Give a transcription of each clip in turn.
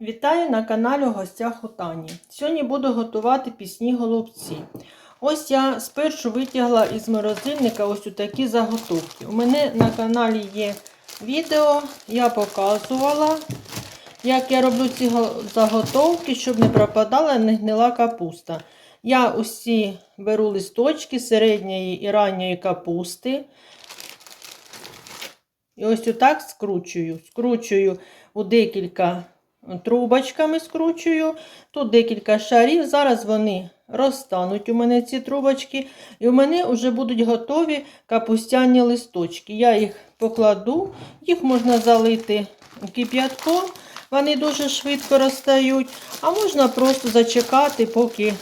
Вітаю на каналі у гостях у Тані. Сьогодні буду готувати пісні голубці. Ось я спершу витягла із морозильника ось такі заготовки. У мене на каналі є відео, я показувала, як я роблю ці заготовки, щоб не пропадала, не гнила капуста. Я усі беру листочки середньої і ранньої капусти. І ось отак скручую. Скручую у декілька трубочками скручую. Тут декілька шарів. Зараз вони розтануть у мене ці трубочки. І у мене вже будуть готові капустяні листочки. Я їх покладу, їх можна залити кип'ятком. Вони дуже швидко розтають, а можна просто зачекати, поки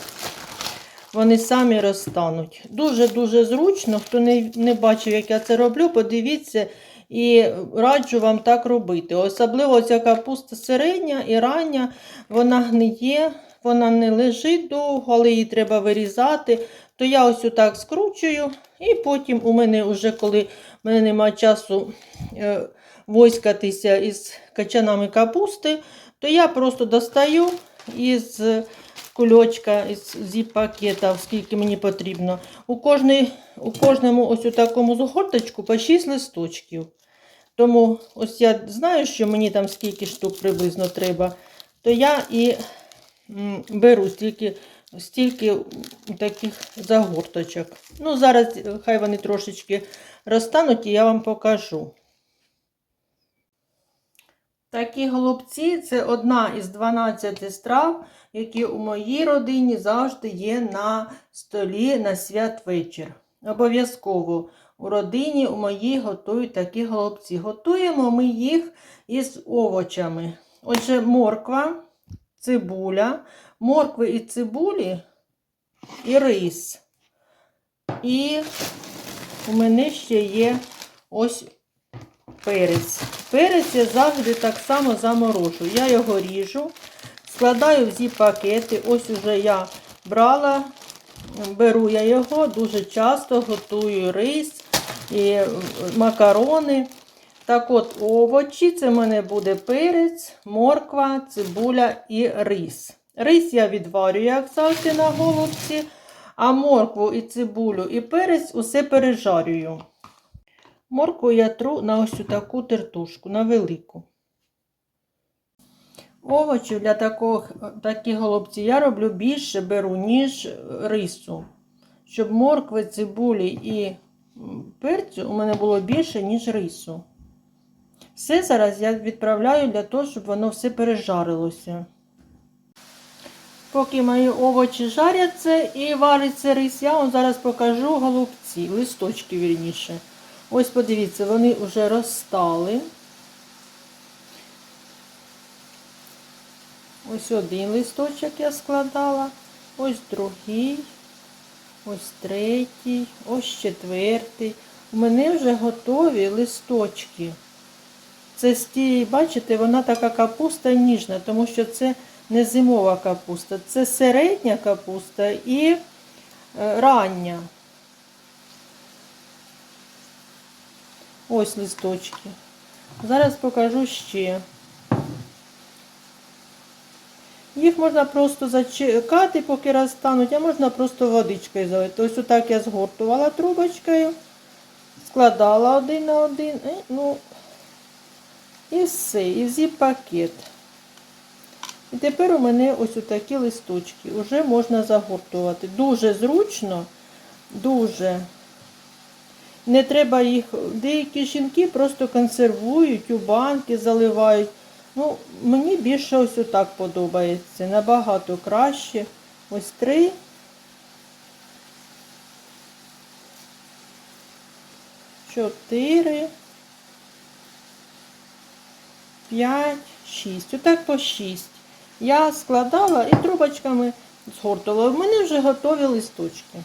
вони самі розтануть. Дуже-дуже зручно. Хто не, не бачив, як я це роблю, подивіться. І раджу вам так робити. Особливо ця капуста середня і рання, вона гниє, вона не лежить довго, але її треба вирізати. То я ось отак скручую, і потім у мене вже, коли в мене немає часу е, воськатися із качанами капусти, то я просто достаю із кульочка, із зіп-пакета, скільки мені потрібно. У, кожний, у кожному ось у такому згорточку по 6 листочків. Тому ось я знаю, що мені там скільки штук приблизно треба, то я і беру стільки, стільки таких загорточок. Ну, зараз е, хай вони трошечки розтануть, і я вам покажу. Такі голубці це одна із 12 страв, які у моїй родині завжди є на столі на святвечір. Обов'язково у родині у моїй готують такі голубці. Готуємо ми їх із овочами. Отже, морква, цибуля, моркви і цибулі і рис. І у мене ще є ось перець. Перець я завжди так само заморожу. Я його ріжу, складаю в зіп-пакети. Ось уже я брала, беру я його, дуже часто готую рис і макарони. Так от, овочі, це в мене буде перець, морква, цибуля і рис. Рис я відварюю, як завжди, на голубці, а моркву і цибулю і перець усе пережарюю. Моркву я тру на ось таку тертушку, на велику. Овочів для такого, таких голубців я роблю більше беру, ніж рису. Щоб моркви, цибулі і перцю у мене було більше, ніж рису. Все зараз я відправляю для того, щоб воно все пережарилося. Поки мої овочі жаряться і вариться рис, я вам зараз покажу голубці, листочки вірніше. Ось подивіться, вони вже розстали. Ось один листочок я складала, ось другий, ось третій, ось четвертий. У мене вже готові листочки. Це з тієї, бачите, вона така капуста ніжна, тому що це не зимова капуста, це середня капуста і е, рання. Ось листочки. Зараз покажу ще. Їх можна просто зачекати, поки розтануть, а можна просто водичкою залити. Ось отак я згортувала трубочкою, складала один на один, і, ну, і все, і в зіп-пакет. І тепер у мене ось отакі листочки. Уже можна загортувати. Дуже зручно, дуже. Не треба їх, деякі жінки просто консервують, у банки заливають. Ну, мені більше ось отак подобається. Набагато краще. Ось три. Чотири. П'ять, шість. Отак по шість. Я складала і трубочками згортувала. У мене вже готові листочки.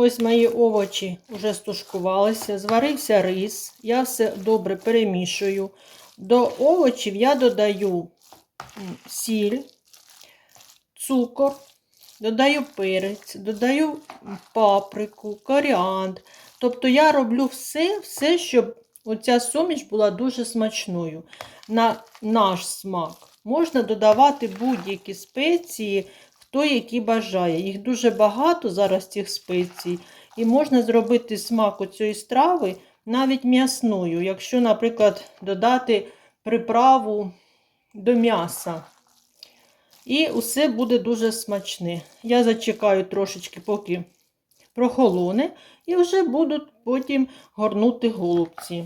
Ось мої овочі вже стушкувалися, зварився рис. Я все добре перемішую. До овочів я додаю сіль, цукор, додаю перець, додаю паприку, коріандр. Тобто я роблю все, все, щоб оця суміш була дуже смачною. На наш смак. Можна додавати будь-які спеції, хто які бажає. Їх дуже багато зараз цих спецій. І можна зробити смак у цієї страви навіть м'ясною, якщо, наприклад, додати приправу до м'яса. І усе буде дуже смачне. Я зачекаю трошечки, поки прохолоне, і вже буду потім горнути голубці.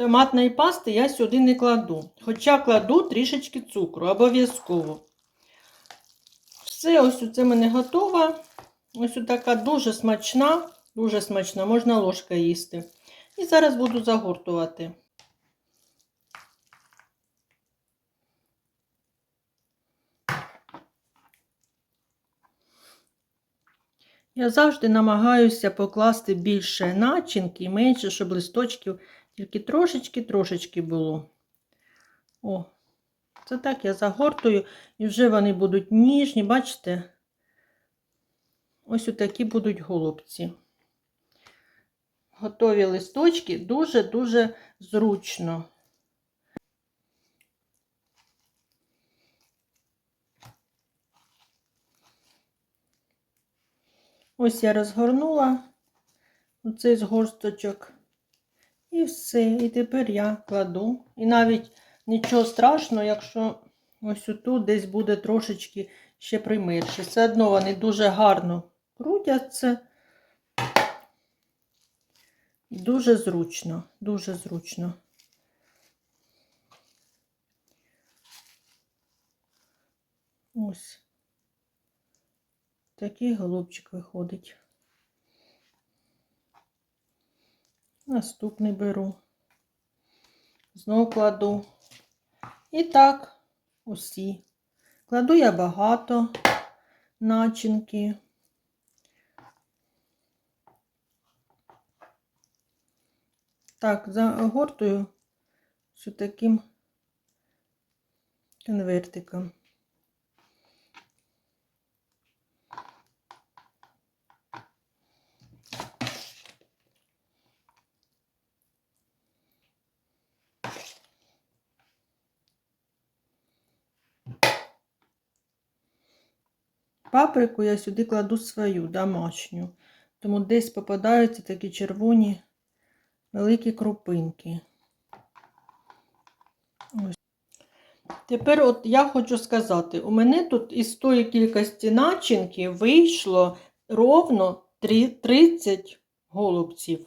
Томатної пасти я сюди не кладу, хоча кладу трішечки цукру, обов'язково. Все, ось це мене готово. Ось така дуже смачна, дуже смачна, можна ложка їсти. І зараз буду загортувати. Я завжди намагаюся покласти більше начинки і менше, щоб листочків тільки трошечки-трошечки було. О, це так я загортую, і вже вони будуть ніжні, бачите? Ось отакі будуть голубці. Готові листочки дуже-дуже зручно. Ось я розгорнула оцей згорсточок. І все. І тепер я кладу. І навіть нічого страшного, якщо ось тут десь буде трошечки ще примирше. Все одно вони дуже гарно крутяться. Дуже зручно, дуже зручно. Ось. Такий голубчик виходить. Наступний беру. Знову кладу. І так, усі. Кладу я багато начинки. Так, загортую ось таким конвертиком. Паприку я сюди кладу свою домашню, тому десь попадаються такі червоні великі крупинки. Тепер от я хочу сказати, у мене тут із тої кількості начинки вийшло ровно 30 голубців.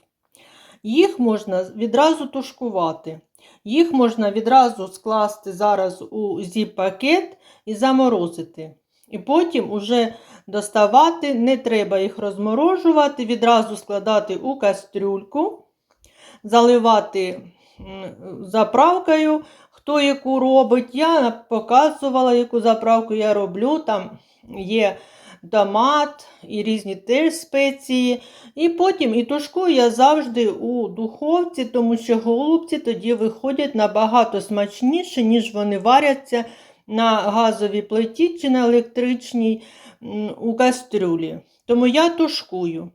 Їх можна відразу тушкувати. Їх можна відразу скласти зараз у зіп-пакет і заморозити. І потім уже доставати, не треба їх розморожувати, відразу складати у кастрюльку, заливати заправкою, хто яку робить. Я показувала, яку заправку я роблю. Там є томат і різні теж спеції. І потім і тушкую я завжди у духовці, тому що голубці тоді виходять набагато смачніше, ніж вони варяться на газовій плиті чи на електричній у кастрюлі. Тому я тушкую.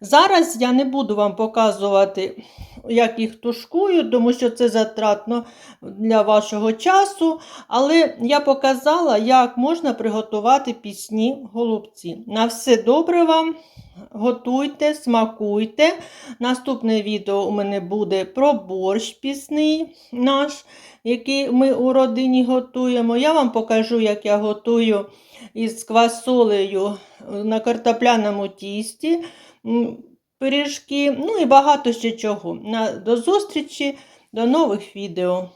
Зараз я не буду вам показувати, як їх тушкую, тому що це затратно для вашого часу. Але я показала, як можна приготувати пісні голубці. На все добре вам. Готуйте, смакуйте. Наступне відео у мене буде про борщ пісний наш, який ми у родині готуємо. Я вам покажу, як я готую із квасолею на картопляному тісті пиріжки, ну і багато ще чого. До зустрічі, до нових відео.